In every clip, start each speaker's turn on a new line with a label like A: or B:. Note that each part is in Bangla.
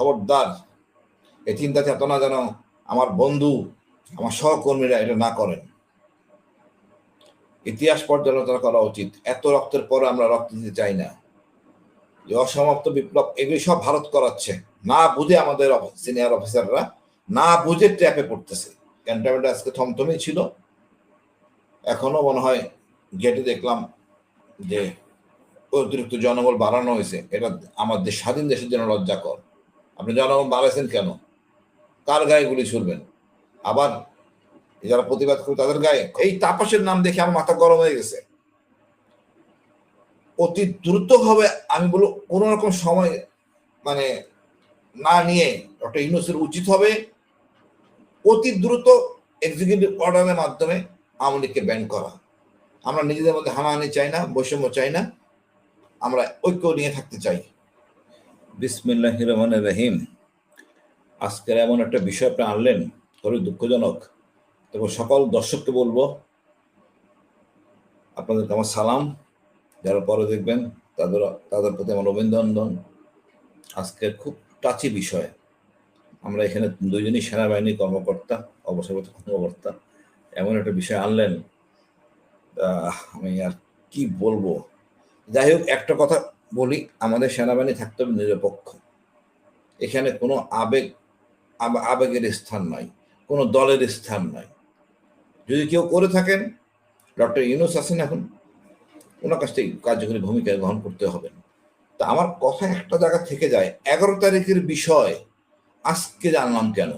A: খবরদার। এই চিন্তা চেতনা যেন আমার বন্ধু, আমার সহকর্মীরা এটা না করেন। ইতিহাস পর্যালোচনা করা উচিত। এত রক্তের পরে আমরা রক্ত দিতে চাই না। যে অসমাপ্ত বিপ্লব এগুলি সব ভারত করাচ্ছে। না বুঝে আমাদের সিনিয়র অফিসাররা, না বুঝে ট্র্যাপে পড়তেছে। ক্যান্টনমেন্ট আজকে থমথমেই ছিল। এখনও মনে হয় গেটে দেখলাম যে অতিরিক্ত জনবল বাড়ানো হয়েছে। এটা আমাদের স্বাধীন দেশের জন্য লজ্জাকর। আপনি জনবল বাড়াইছেন কেন? কার গায়ে গুলি ছুড়বেন? আবার যারা প্রতিবাদ করে তাদের গায়ে? এই তাপসের নাম দেখে আমার মাথা গরম হয়ে গেছে। অতি দ্রুত হবে আমি বলব, কোন রকম সময় মানে না নিয়ে ডক্টর ইউনুসের উচিত হবে। অতি দ্রুত এক্সিকিউটিভ অর্ডারের মাধ্যমে আওয়ামী লীগকে ব্যান করা। আমরা নিজেদের মধ্যে হানাহানি চাই না, বৈষম্য চাই না। আমরা ঐক্য নিয়ে থাকতে চাই। বিসমিল্লাহ রহমান রহিম আজকের এমন একটা বিষয় আপনি আনলেন, খুবই দুঃখজনক। তবে সকল দর্শককে বলব, আপনাদেরকে আমার সালাম। যারা পরে দেখবেন, তাদের তাদের প্রতি আমার অভিনন্দন। আজকের খুব টাচি বিষয়। আমরা এখানে দুইজনই সেনাবাহিনী কর্মকর্তা অবসরগত কর্মকর্তা। এমন একটা বিষয় আনলেন। আমি আর কি বলব? যাই হোক, একটা কথা বলি, আমাদের সেনাবাহিনী থাকতে হবে নিরপেক্ষ। এখানে কোনো আবেগ, আব- আবেগের স্থান নাই, কোনো দলের স্থান নাই। যদি কেউ করে থাকেন, ডক্টর ইউনুস আছেন এখন, ওনার কাছ থেকে কার্যকরী ভূমিকা গ্রহণ করতে হবে। তা আমার কথা একটা জায়গা থেকে যায়, এগারো তারিখের বিষয়, আজকে জানলাম কেন?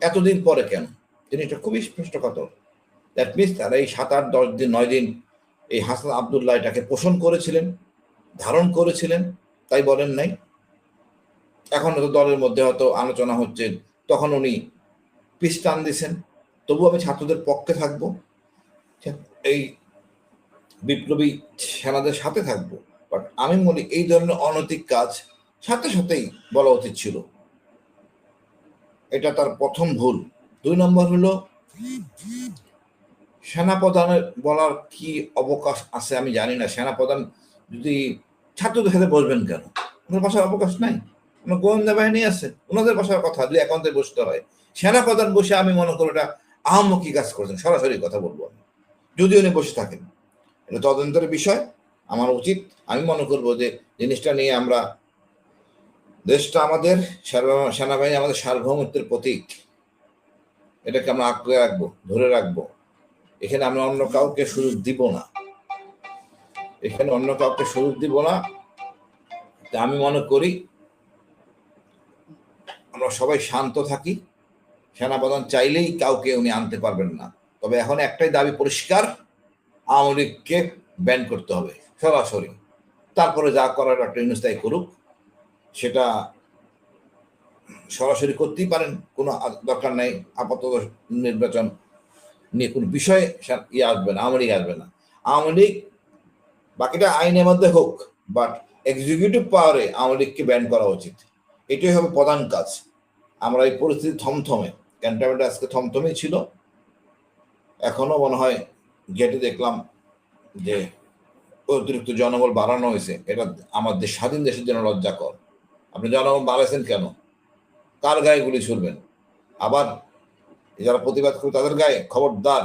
A: এতদিন পরে কেন? জিনিসটা খুবই স্পষ্টকাতর দ্যাট মিনস তারা এই সাত আট, দশ দিন, নয় দিন এই হাসান আবদুল্লাহ এটাকে পোষণ করেছিলেন। ধারণ করেছিলেন, তাই বলেন নাই। এখন হয়তো দলের মধ্যে হয়তো আলোচনা হচ্ছে, তখন উনি পিস টান দিছেন। তবু আমি ছাত্রদের পক্ষে থাকব, এই বিপ্লবী সেনাদের সাথে থাকব। বাট আমি মনে এই ধরনের অনৈতিক কাজ সাথে সাথেই বলা উচিত ছিল। এটা তার প্রথম ভুল। দুই নম্বর হলো, সেনাপ্রধানের বলার কি অবকাশ আছে আমি জানি না। সেনাপ্রধান যদি ছাত্রদের সাথে বসবেন কেন? ওনার বাসার অবকাশ নাই। ওনার গোয়েন্দা বাহিনী আছে। ওনাদের বাসার কথা যদি একান্তে বসতে হয়, সেনাপ্রধান বসে আমি মনে করি এটা আহমকি কাজ করছেন। সরাসরি কথা বলব আমি। যদি উনি বসে থাকেন। এটা তদন্তের বিষয়। আমার উচিত। আমি মনে করব যে জিনিসটা নিয়ে আমরা দেশটা আমাদের সেনাবাহিনী আমাদের সার্বভৌমত্বের প্রতীক। এটাকে আমরা আঁকড়ে রাখব, ধরে রাখব। এখানে আমরা অন্য কাউকে সুযোগ দিব না। এখানে অন্য কাউকে সুযোগ দিব না। তা আমি মনে করি আমরা সবাই শান্ত থাকি। সেনাপ্রধান চাইলেই কাউকে উনি আনতে পারবেন না। তবে এখন একটাই দাবি পরিষ্কার, আওয়ামী লীগকে ব্যান করতে হবে সরাসরি। তারপরে যা করার একটা ইউনুস তাই করুক, সেটা সরাসরি করতেই পারেন, কোনো দরকার নাই। আপাতত নির্বাচন নিয়ে কোনো বিষয়ে ইয়ে আসবে না, আওয়ামী লীগ আসবে না। আওয়ামী লীগ বাকিটা আইনের মধ্যে হোক বাট এক্সিকিউটিভ পাওয়ারে আওয়ামী লীগকে ব্যান করা উচিত। এটাই হবে প্রধান কাজ। আমরা এই পরিস্থিতি থমথমে ক্যান্টনমেন্ট আজকে থমথমেই ছিল। এখনও মনে হয় গেটে দেখলাম যে অতিরিক্ত জনবল বাড়ানো হয়েছে। এটা আমাদের স্বাধীন দেশের জন্য লজ্জাকর। আপনি জনবল বাড়াইছেন কেন? কার গায়ে গুলি ছুড়বেন? আবার যারা প্রতিবাদ করে তাদের গায়ে খবরদার।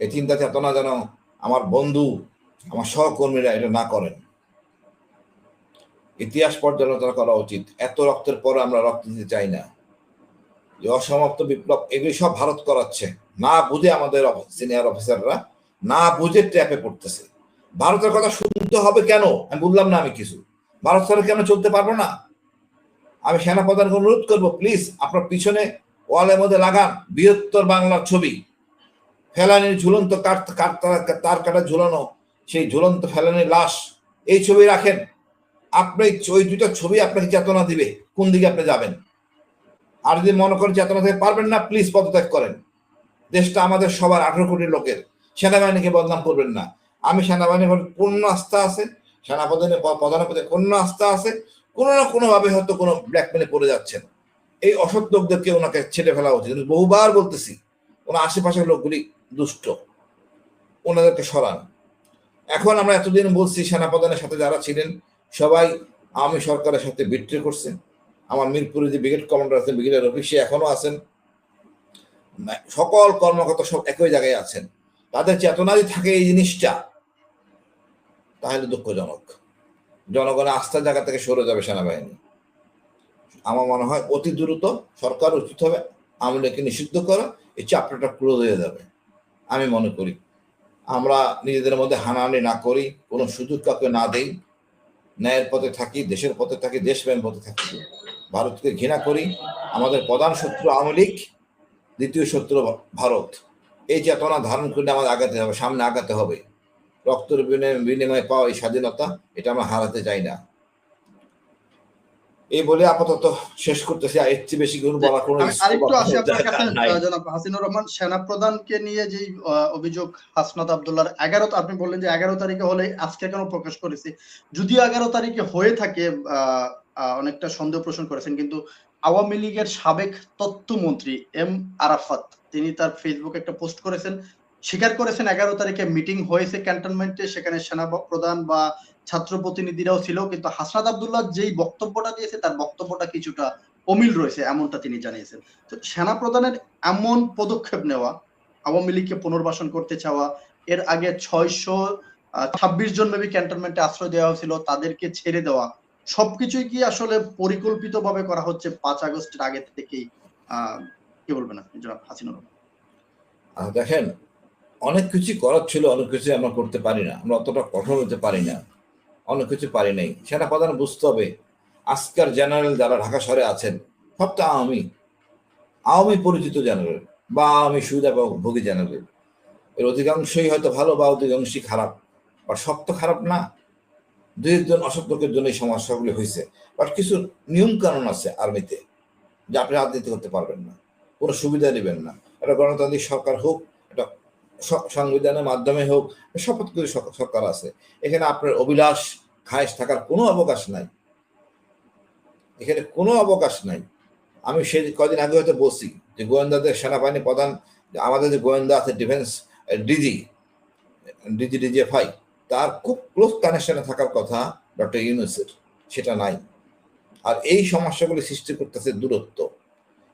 A: এই চিন্তা চেতনা যেন আমার বন্ধু আমার সহকর্মীরা এটা না করেন। ইতিহাস পর্যালোচনা করা উচিত। এত রক্তের পরে আমরা রক্ত দিতে চাই না। যে অসমাপ্ত বিপ্লব এগুলি সব ভারত করাচ্ছে। না বুঝে আমাদের সিনিয়র অফিসাররা, না বুঝে ট্র্যাপে পড়তেছে। ভারতের কথা শুনতে হবে কেন? আমি বললাম না আমি কিছু। ভারত ছাড়া কেন চলতে পারব না? আমি সেনাপ্রধানকে অনুরোধ করব প্লিজ আপনার পিছনে ওয়ালের মধ্যে লাগান। বৃহত্তর বাংলার ছবি। ফেলানির ঝুলন্ত কাঠ কাঠ, তার কাটা ঝুলানো সেই ঝুলন্ত ফেলানির লাশ এই ছবি রাখেন। আপনি ওই দুটো ছবি আপনাকে চেতনা দিবে, কোন দিকে আপনি যাবেন। আর যদি মনে করেন চেতনা থেকে পারবেন না প্লিজ পদত্যাগ করেন। দেশটা আমাদের সবার আঠারো কোটি লোকের। সেনাবাহিনীকে বদনাম করবেন না। আমি সেনাবাহিনীর পূর্ণ আস্থা আছে, সেনাপ্রধানের প- প্রধানের প্রতি পূর্ণ আস্থা আছে। কোনো না কোনোভাবে হয়তো কোনো ব্ল্যাকমেলে পড়ে যাচ্ছেন। এই অসৎ লোকদেরকে ওনাকে ছেড়ে ফেলা উচিত। বহুবার বলতেছি, ওনার আশেপাশের লোকগুলি দুষ্ট। ওনাদেরকে সরান। এখন আমরা এতদিন বলছি সেনাপ্রধানের সাথে যারা ছিলেন, সবাই আমি সরকারের সাথে বিট্রে করছে। আমার মিরপুরে যে ব্রিগেড কমান্ডার আছেন, ব্রিগেডের অফিসে সে এখনও আছেন। সকল কর্মকর্তা সব একই জায়গায় আছেন। তাদের চেতনায় থাকে এই জিনিসটা। তাহলে দুঃখজনক। জনগণের আস্থার জায়গা থেকে সরে যাবে সেনাবাহিনী। আমার মনে হয় অতি দ্রুত সরকার উচিত হবে আমলাকে নিষিদ্ধ করা, এই চাপটাটা ক্লোজ হয়ে যাবে। আমি মনে করি। আমরা নিজেদের মধ্যে হানাহানি না করি, কোনো সুযোগ কাউকে না দেই, ন্যায়ের পথে থাকি, দেশের পথে থাকি দেশপ্রেম পথে থাকি। ভারতকে ঘৃণা করি, আমাদের প্রধান শত্রু আওয়ামী লীগ, দ্বিতীয় শত্রু ভারত। এই চেতনা ধারণ করলে আমাদের আগাতে হবে, সামনে আগাতে হবে। রক্তর বিনিময়ে পাওয়া এই স্বাধীনতা, এটা আমরা হারাতে চাই না। এই বলে আপাতত শেষ করতেছি। আর এর চেয়ে বেশি কোনো বলার কোনো
B: আরেকটু আসি আপনার কাছে জনাব হাসিনুর রহমান নিয়ে যে অভিযোগ হাসনাত আব্দুল্লাহর এগারো আপনি বললেন যে এগারো তারিখে হলে আজকে কেন প্রকাশ করেছে। যদিও এগারো তারিখে হয়ে থাকে অনেকটা সন্দেহ পোষণ করেছেন কিন্তু আওয়ামী লীগের সাবেক তথ্যমন্ত্রী এম আরাফাত তিনি তার ফেসবুকে একটা পোস্ট করেছেন। স্বীকার করেছেন এগারো তারিখে মিটিং হয়েছে ক্যান্টনমেন্টে সেখানে সেনা প্রধান বা ছাত্র প্রতিনিধিরাও ছিল, কিন্তু হাসনাত আব্দুল্লাহ যেই বক্তব্যটা দিয়েছে, তার বক্তব্যটা কিছুটা অমিল রয়েছে, এমনটা তিনি জানিয়েছেন। তো সেনা প্রধানের এমন পদক্ষেপ নেওয়া, আওয়ামী লীগকে পুনর্বাসন করতে চাওয়া, এর আগে ছয়শো ছাব্বিশ জন মেবি ক্যান্টনমেন্টে আশ্রয় দেওয়া হয়েছিল, তাদেরকে ছেড়ে দেওয়া, সবকিছুই কি আসলে পরিকল্পিত ভাবে করা হচ্ছে পাঁচ আগস্টের আগে থেকেই? কি বলবেন আপনি, জনাব হাসিনুর?
A: দেখেন, অনেক কিছু করার ছিল, অনেক কিছু আমরা করতে পারি না, আমরা অতটা কঠোর হতে পারি না। অনেক কিছু পারি নাই। সেটা প্রধান বুঝতে হবে, আজকের জেনারেল যারা ঢাকা শহরে আছেন, সব তো আওয়ামী। আওয়ামী পরিচিত জেনারেল বা আওয়ামী সুবিধা ভোগী জেনারেল এর অধিকাংশই হয়তো ভালো বা অধিকাংশই খারাপ বা সব তো খারাপ না। দুই একজন অসৎ লোকের জন্য এই সমস্যাগুলি হয়েছে বাট কিছু নিয়ম কানুন আছে আর্মিতে, যে আপনি রাজনীতি করতে পারবেন না। কোনো সুবিধা নেবেন না। এটা গণতান্ত্রিক সরকার হোক সংবিধানের মাধ্যমে হোক, শপথ করে সরকার আছে। এখানে আপনার অভিলাষ, খায়েশ থাকার কোনো অবকাশ নাই। এখানে কোনো অবকাশ নাই। আমি সেই কদিন আগে হয়তো বলছি যে গোয়েন্দাদের সেনাবাহিনী প্রধান, আমাদের যে গোয়েন্দা আছে ডিফেন্স ডিজি ডিজি ডিজিএফআই তার খুব ক্লোজ কানেকশনে থাকার কথা ডক্টর ইউনুসের, সেটা নাই। আর এই সমস্যাগুলি সৃষ্টি করতেছে দূরত্ব।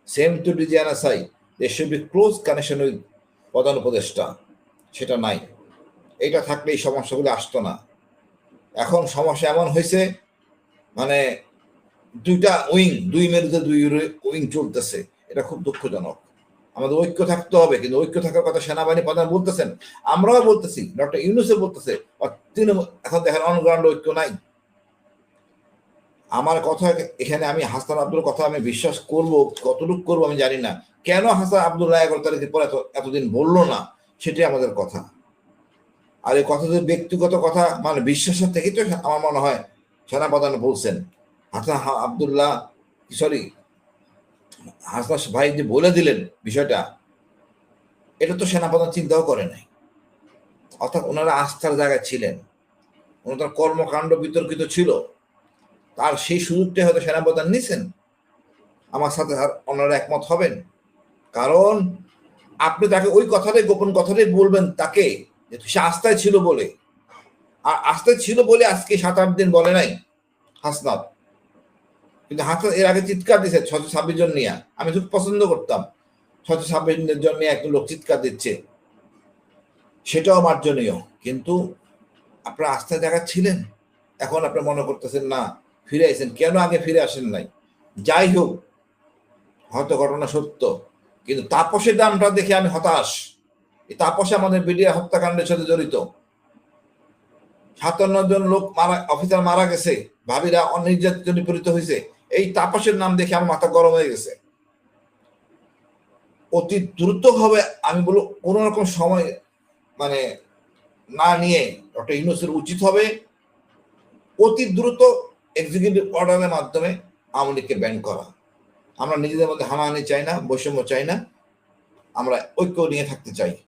A: Same to DGNSI they should be close connection with প্রধান উপদেষ্টা, সেটা নাই। এটা থাকলে এই সমস্যাগুলো আসতো না। এখন সমস্যা এমন হয়েছে মানে দুইটা উইং, দুই মেরুতে দুই উইং চলতেছে। এটা খুব দুঃখজনক। আমাদের ঐক্য থাকতে হবে, কিন্তু ঐক্য থাকার কথা সেনাবাহিনী প্রধান বলতেছেন। আমরাও বলতেছি, ডক্টর ইউনুসে বলতেছে তিনি এখন দেখেন অনগ্রাউন্ড ঐক্য নাই। আমার কথা এখানে আমি হাসান আব্দুল কথা আমি বিশ্বাস করব, কতটুকু করব আমি জানি না। কেন হাসান আব্দুল্লাহ এগারো তারিখের পর এত, এতদিন বলল না? সেটাই আমাদের কথা। আর এই কথা ব্যক্তিগত কথা মানে বিশ্বাসের থেকেই তো আমার মনে হয় সেনাপ্রধান বলছেন। হাসান আব্দুল্লাহ সরি হাসান ভাই যে বলে দিলেন বিষয়টা, এটা তো সেনাপ্রধান চিন্তাও করে নাই। অর্থাৎ ওনারা আস্থার জায়গায় ছিলেন। ওনাদের কর্মকাণ্ড বিতর্কিত ছিল। তার সেই সুযোগটা হয়তো সেনাপ্রধান নিছেন। আমার সাথে আর ওনারা একমত হবেন। কারণ আপনি তাকে ওই কথাটাই, গোপন কথাটাই বলবেন তাকে যে সে আস্থায় ছিল বলে। আর আস্থায় ছিল বলে আজকে সাত, আট দিন বলে নাই হাসনাত। কিন্তু হাসনাত এর আগে চিৎকার দিছে ছশো ছাব্বিশ জন নিয়ে। আমি খুব পছন্দ করতাম। ছশো ছাব্বিশ জন নিয়ে একটা লোক চিৎকার দিচ্ছে। সেটাও মার্জনীয়। কিন্তু আপনার আস্থায় জায়গা ছিলেন এখন আপনি মনে করতেছেন, না ফিরে আসেন কেন আগে ফিরে আসেন নাই? যাই হোক, হয়তো ঘটনা সত্য, কিন্তু তাপসের দামটা দেখে আমি হতাশ। এই তাপসে আমাদের বিডিআর হত্যাকাণ্ডের সাথে জড়িত। সাতান্ন জন লোক মারা, অফিসার মারা গেছে। ভাবিরা অনির্যাতিত নিপীড়িত হয়েছে। এই তাপসের নাম দেখে আমার মাথা গরম হয়ে গেছে। অতি দ্রুত ভাবে আমি বলব, কোন রকম সময় মানে না নিয়ে, ডক্টর ইউনুসের উচিত হবে। অতি দ্রুত এক্সিকিউটিভ অর্ডারের মাধ্যমে আওয়ামী লীগকে ব্যান করা। আমরা নিজেদের মধ্যে হানাহানি চাই না, বৈষম্য চাই না। আমরা ঐক্য নিয়ে থাকতে চাই।